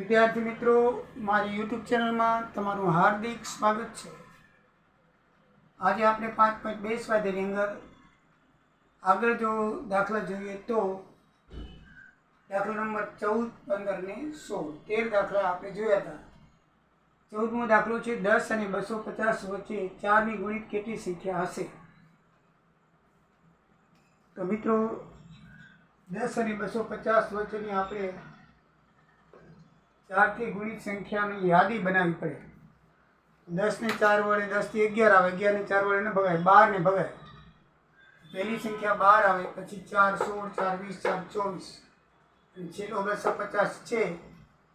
વિદ્યાર્થી મિત્રો, મારી યુટ્યુબ ચેનલમાં તમારું હાર્દિક સ્વાગત છે. આજે આપણે પાંચ પોઈન્ટ બે સ્વાધ્યાયની અંદર આગળ જો દાખલા જોઈએ તો દાખલા નંબર ચૌદ, પંદર ને સોળ. તેર દાખલા આપણે જોયા હતા. ચૌદમો દાખલો છે, દસ અને બસો પચાસ વચ્ચે ચારની ગુણિત કેટલી સંખ્યા હશે? તો મિત્રો, દસ અને બસો પચાસ વચ્ચેની આપણે ચારથી ગુણિત સંખ્યાની યાદી બનાવવી પડે. દસને ચાર વડે દસથી અગિયાર આવે, અગિયારને ચાર વડે ન ભગાય, બારને ભગાય. પહેલી સંખ્યા બાર આવે, પછી ચાર, સોળ, ચાર, વીસ, ચાર, ચોવીસ. છેલ્લો બસો પચાસ છે,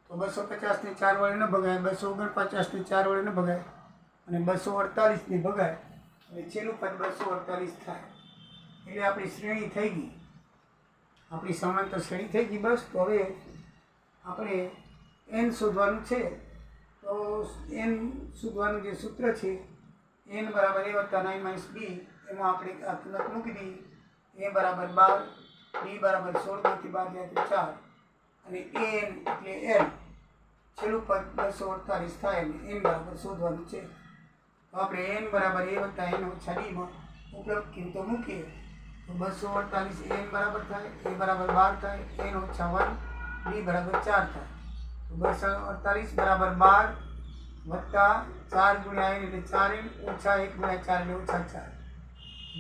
તો બસો પચાસને ચાર વડે ન ભગાય, બસો ઓગણપચાસને ચાર વડે ન ભગાય, અને બસો અડતાલીસને ભગાય. અને છેલ્લું પદ બસો અડતાલીસ થાય. એટલે આપણી શ્રેણી થઈ ગઈ. આપણી સમાંતર શ્રેણી થઈ ગઈ બસ, તો હવે આપણે એન શોધવાનું છે, તો એન શોધવાનું જે સૂત્ર છે, એન બરાબર એ વત્તા નાઇન માઇનસ બી એમાં આપણે આ કિંમત મૂકી દઈએ એ બરાબર બાર બી બરાબર સોળમાંથી બાર જાય ચાર. અને એન એટલે એન છેલ્લું પદ બસો અડતાલીસ થાય અને એન બરાબર શોધવાનું છે. તો આપણે એન બરાબર એ વત્તા એન ઓછા ડીમાં ઉપલબ્ધ કિંમતો મૂકીએ. તો બસો અડતાલીસ એન બરાબર થાય, એ બરાબર બાર થાય એન ઓછા વન બી બરાબર ચાર થાય. બસો અડતાલીસ બરાબર બાર વત્તા ચાર ગુણ્યા એન એટલે ચાર એન ઓછા એક ગુણ્યા ચાર એટલે ઓછા ચાર.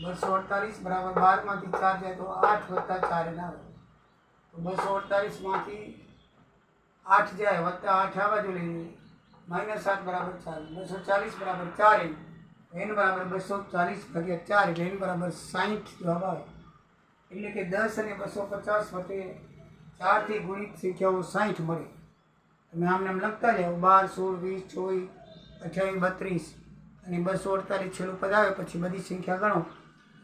બસો અડતાલીસ બરાબર બારમાંથી ચાર જાય તો આઠ વત્તા ચાર એન આવે તો બસો અડતાલીસમાંથી આઠ જાય વત્તા આઠ આ બાજુ લઈ માઇનસ આઠ બરાબર ચાર. બસો ચાલીસ બરાબર ચાર એન એન બરાબર બસો ચાલીસ ભાગ્યા ચાર એટલે એન બરાબર સાહીઠ જવાબ આવે એટલે કે દસ અને બસો પચાસ વચ્ચે ચારથી ગુણિત સંખ્યાઓ સાહીઠ મળે. તમે આમને એમ લખતા જાઓ, બાર, સોળ, વીસ, ચોવીસ, અઠ્યાવીસ, બત્રીસ અને બસો અડતાલીસ છેલ્લું પદ આવે, પછી બધી સંખ્યા ગણો.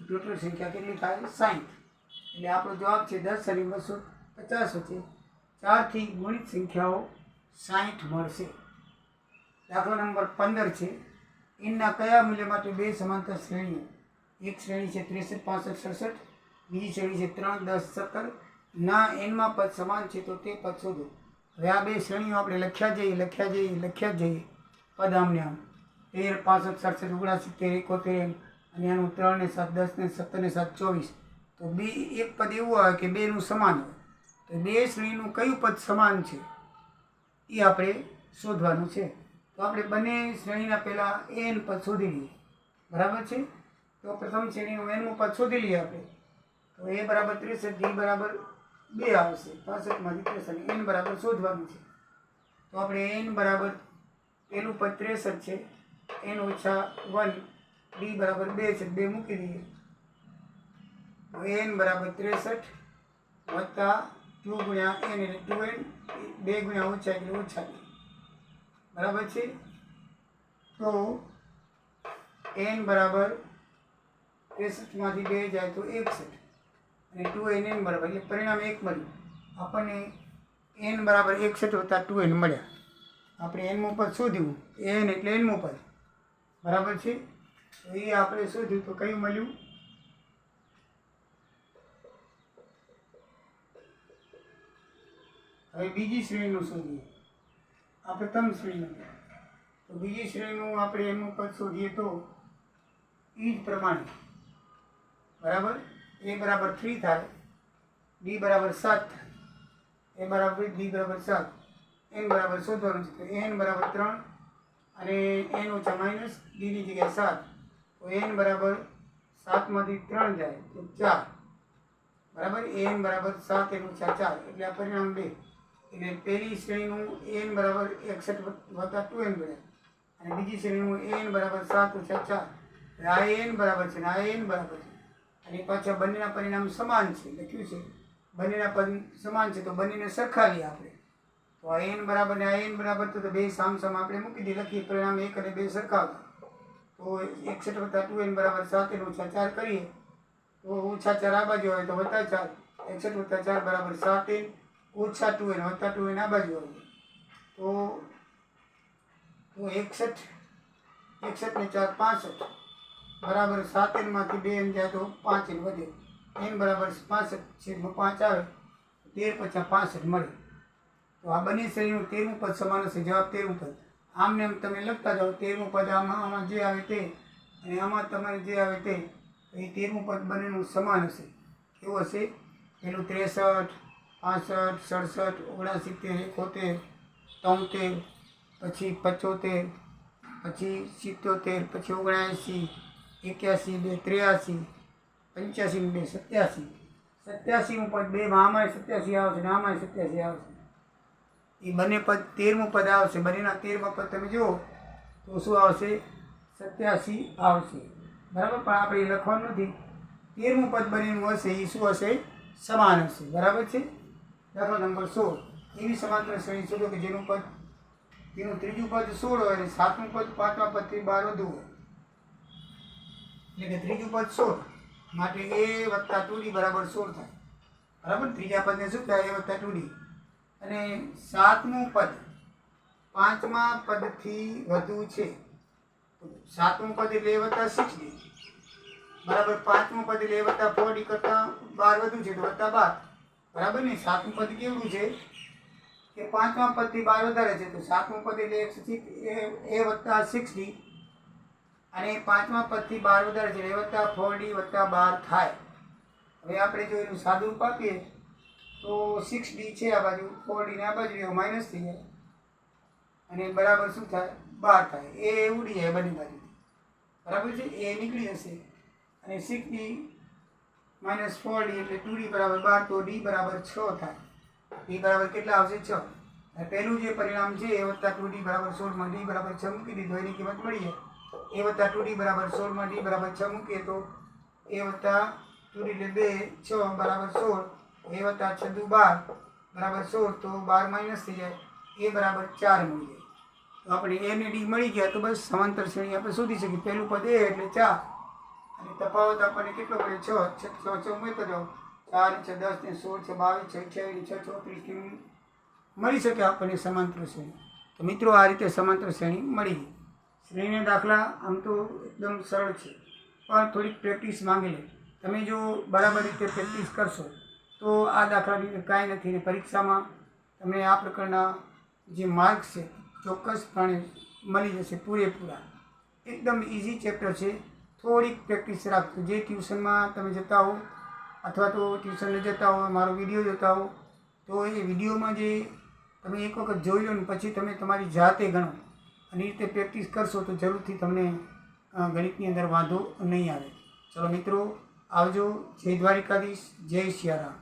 ટોટલ સંખ્યા કેટલી થાય? સાહીઠ. એટલે આપણો જવાબ છે દસ અને બસો પચાસ વચ્ચે ચારથી ગુણિત સંખ્યાઓ સાઠ મળશે. દાખલો નંબર પંદર છે. એમના કયા મૂલ્ય માટે બે સમાંતર શ્રેણીઓ એક શ્રેણી છે ત્રેસઠ, પાસઠ, સડસઠ, બીજી શ્રેણી છે ત્રણ, દસ, સત્તર. ના, એનમાં પદ સમાન છે તો તે પદ શોધો. હવે આ બે શ્રેણીઓ આપણે લખ્યા જઈએ લખ્યા જઈએ લખ્યા જઈએ. પદ આમને આમ. તેર, પાસઠ, સડસઠ, ઓગણસિત્તેર, એકોતેર અને એનું ત્રણ ને સાત, દસ ને સત્તર ને સાત, ચોવીસ. તો બે, એક પદ એવું આવે કે બેનું સમાન હોય. તો બે શ્રેણીનું કયું પદ સમાન છે? એ આપણે શોધવાનું છે. તો આપણે બંને શ્રેણીના પહેલાં એન પદ શોધી લઈએ. બરાબર છે? તો પ્રથમ શ્રેણીનું એનનું પદ શોધી લઈએ આપણે. તો એ બરાબર ત્રીસ ડી બરાબર બે આવશે. પાસઠમાંથી ત્રેસઠ એન બરાબર શોધવાનું છે. તો આપણે એન બરાબર પહેલું પદ ત્રેસઠ છે. એન ઓછા વન, ડી બરાબર બે છે. બે મૂકી દઈએ. તો એન બરાબર ત્રેસઠ વત્તા ટુ ગુણ્યા એન એટલે ટુ એન, બે ગુણ્યા ઓછા એટલે ઓછા બરાબર છે? તો એન બરાબર ત્રેસઠમાંથી બે જાય તો એકસઠ. અને ટુ એન એન બરાબર, એટલે પરિણામ એક મળ્યું. આપણને એન બરાબર એકસઠ વત્તા ટુ એન મળ્યા. આપણે એનમું પદ શોધ્યું, એન એટલે એનમું પદ બરાબર છે? તો એ આપણે શોધ્યું તો કયું મળ્યું? હવે બીજી શ્રેણીનું શોધીએ. આપણે પ્રથમ શ્રેણીનું. તો બીજી શ્રેણીનું આપણે એનું પદ શોધીએ તો એ જ પ્રમાણે. બરાબર? એ બરાબર થ્રી થાય. ડી બરાબર સાત એ બરાબર ડી બરાબર સાત. એન બરાબર શોધવાનું છે. તો એન બરાબર ત્રણ અને એન ઓછા માઇનસ ડીની જગ્યાએ સાત. તો એન બરાબર સાતમાંથી ત્રણ જાય તો ચાર. બરાબર? એન બરાબર સાત એન ઓછા ચાર. એટલે આ પરિણામ બે. એટલે પહેલી શ્રેણીનું એન બરાબર એકસઠ વત્તા ટુ એન બને. અને બીજી શ્રેણીનું એન બરાબર સાત ઓછા ચાર. આ એન બરાબર છે ને આ એન બરાબર છે. અને પાછા બંનેના પરિણામ સમાન છે. લખ્યું છે? બંનેના પદ સમાન છે, તો બંનેને સરખાવીએ આપણે. તો આ એન બરાબર ને આ એન બરાબર તો બે સામ સામ આપણે મૂકી દઈએ. લખીએ પરિણામ એક અને બે સરખાવતા તો એકસઠ વત્તા ટુ એન બરાબર સાત ઓછા ચાર કરીએ. તો ઓછા ચાર આ બાજુ આવે તો વત્તા ચાર. એકસઠ વત્તા ચાર બરાબર સાત ઓછા ટુ એન વત્તા ટુ એન આ બાજુ આવે. તો એકસઠ એકસઠ ને ચાર પાસઠ. બરાબર સાત એનમાંથી બે એન જાય તો પાંચ એન વધે. એન બરાબર પાસઠ છેદમાં પાંચ આવે, તેર પચાસ પાસઠ મળે. તો આ બંને શ્રેણીનું તેરમું પદ સમાન હશે, જવાબ તેરમું પદ. આમને એમ તમે લખતા જાઓ, તેરમું પદ આમાં આમાં જે આવે તે, અને આમાં તમારે જે આવે તે એ તેરમું પદ બંનેનું સમાન હશે. કેવું હશે? પેલું ત્રેસઠ, પાસઠ, સડસઠ, ઓગણસિત્તેર, એકોતેર, તોતેર, પછી પચોતેર, પછી સિત્તોતેર, પછી ઓગણએંસી એક્યાસી, બે ત્ર્યાસી, પંચ્યાસી બે સત્યાસી. સત્યાસીમું પદ બે આમાંય સત્યાસી આવશે ને આમાંય સત્યાસી આવશે. એ બંને પદ તેરમું પદ આવશે. બંનેના તેરમા પદ તમે જુઓ તો શું આવશે? સત્યાસી આવશે. બરાબર? પણ આપણે એ લખવાનું નથી. તેરમું પદ બંનેનું હશે, એ શું હશે? સમાન હશે. બરાબર છે? દાખલો નંબર સોળ. એવી સમાંતર શ્રેણી શોધો કે જેનું પદ, તેનું ત્રીજું પદ સોળ હોય અને સાતમું પદ પાંચમા પદથી બાર વધુ હોય એટલે કે ત્રીજું પદ સોળ માટે એ વત્તા ટુ ડી બરાબર સોળ થાય. બરાબર? ત્રીજા પદને શું થાય એ વત્તા ટુ ડી અને સાતમું પદ પાંચમા પદથી વધુ છે. સાતમું પદ એટલે એ વત્તા સિક્સ ડી બરાબર? પાંચમું પદ એટલે વત્તા ફોર ડી કરતાં બાર વધુ છે તો વત્તા બાર. બરાબર ને? સાતમું પદ કેવું છે? કે પાંચમા પદથી બાર વધારે છે, તો સાતમું પદ એટલે એ વત્તા સિક્સ ડી. અને પાંચમા પદથી બાર વધારે છે. વત્તા ફોર ડી વત્તા બાર થાય. હવે આપણે જો એનું સાદું આપીએ, તો સિક્સ ડી છે આ બાજુ ફોર ડીને આ બાજુ એવું માઇનસ થઈ જાય. અને બરાબર શું થાય? બાર થાય. એ ઉડી જાય બંને બાજુ બરાબર છે? એ નીકળી જશે. અને six D minus four D એટલે ટુ ડી બરાબર બાર, તો ડી બરાબર છ થાય. ડી બરાબર કેટલા આવશે? છ. પહેલું જે પરિણામ છે, એ વત્તા ટુ ડી બરાબર સોળમાં ડી બરાબર છ મૂકી દીધો. એની કિંમત મળી જાય. એ વત્તા ટુ ડી બરાબર સોળમાં ડી બરાબર છ મૂકીએ તો એ વત્તા ટુ ડી એટલે બે, છ બરાબર સોળ, એ વત્તા છ દુ બાર, બરાબર સોળ, તો બાર માઇનસ થઈ જાય, એ બરાબર ચાર મળી જાય તો આપણે એ ને ડી મળી ગયા તો બસ સમાંતર શ્રેણી આપણે શોધી શકીએ. પહેલું પદ એ એટલે ચાર. અને તફાવત આપણને કેટલો પડે? છ. છ છ ઉમેરતા જાઓ. ચાર, છ, દસ ને સોળ, છ, બાવીસ, છ, અઠ્યાવીસ, છ ચોત્રીસ મળી શકે આપણને સમાંતર શ્રેણી. તો મિત્રો, આ રીતે સમાંતર શ્રેણી મળી ગઈ. શ્રેણીના દાખલા આમ તો એકદમ સરળ છે. પણ થોડીક પ્રેક્ટિસ માંગી લે. તમે જો બરાબર રીતે પ્રેક્ટિસ કરશો, તો આ દાખલાની કાંઈ નથી ને પરીક્ષામાં તમને આ પ્રકારના જે માર્ક્સ છે, ચોક્કસપણે મળી જશે પૂરેપૂરા. એકદમ ઇઝી ચેપ્ટર છે. થોડીક પ્રેક્ટિસ રાખજો. જે ટ્યુશનમાં તમે જતા હો, અથવા તો ટ્યુશનને જતા હો, મારો વીડિયો જોતા હો, તો એ વિડીયોમાં જે તમે એક વખત જોઈ લો ને પછી તમે તમારી જાતે ગણો. અને એ રીતે પ્રેક્ટિસ કરશો તો જરૂરથી તમને ગણિતની અંદર વાંધો નહીં આવે. ચલો મિત્રો, આવજો. જય દ્વારિકાધીશ. જય સિયારામ